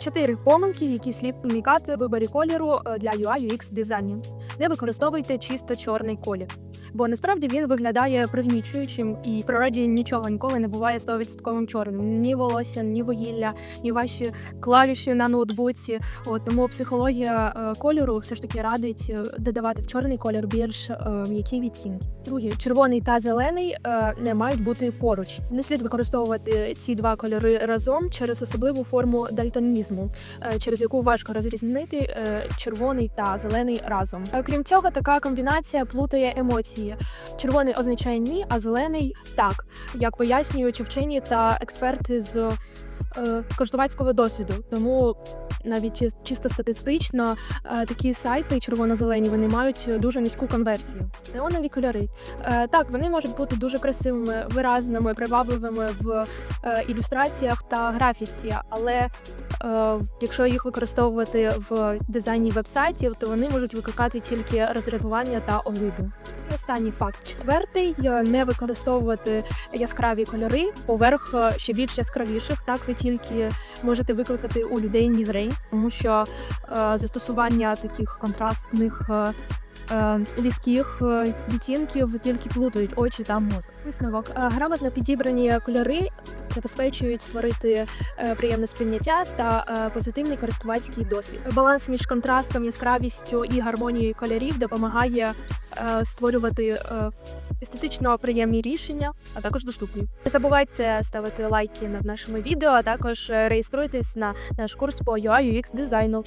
Чотири помилки, які слід уникати в виборі кольору е, для UI UX дизайнів. Не використовуйте чисто чорний колір, бо насправді він виглядає пригнічуючим і в природі нічого ніколи не буває 100% чорним. Ні волосся, ні вугілля, ні ваші клавіші на ноутбуці. От тому психологія е, кольору все ж таки радить е, додавати в чорний колір більш е, м'які відтінки. Друге, червоний та зелений е, не мають бути поруч. Не слід використовувати ці два кольори разом через особливу форму дальтонізму, е, через яку важко розрізнити е, червоний та зелений разом. Крім цього, така комбінація плутає емоції. Червоний означає ні, а зелений так, як пояснюють вчені та експерти з е, користувацького досвіду. Тому навіть чи- чисто статистично е, такі сайти червоно-зелені вони мають дуже низьку конверсію. Неонові кольори. Е, Так, вони можуть бути дуже красивими, виразними, привабливими в е, ілюстраціях та графіці, але якщо їх використовувати в дизайні вебсайтів, то вони можуть викликати тільки роздратування та огиду. Останній факт четвертий е, не використовувати яскраві кольори поверх е, ще більш яскравіших. Так ви тільки можете викликати у людей мігрень, тому що е, застосування таких контрастних. Е, Різких е, відтінків тільки плутають очі та мозок. Висновок Е, грамотно підібрані кольори забезпечують створити приємне сприйняття та позитивний користувацький досвід. Баланс між контрастом, яскравістю і гармонією кольорів допомагає створювати естетично приємні рішення, а також доступні. Не забувайте ставити лайки над нашими відео, а також реєструйтесь на наш курс по UI UX дизайну.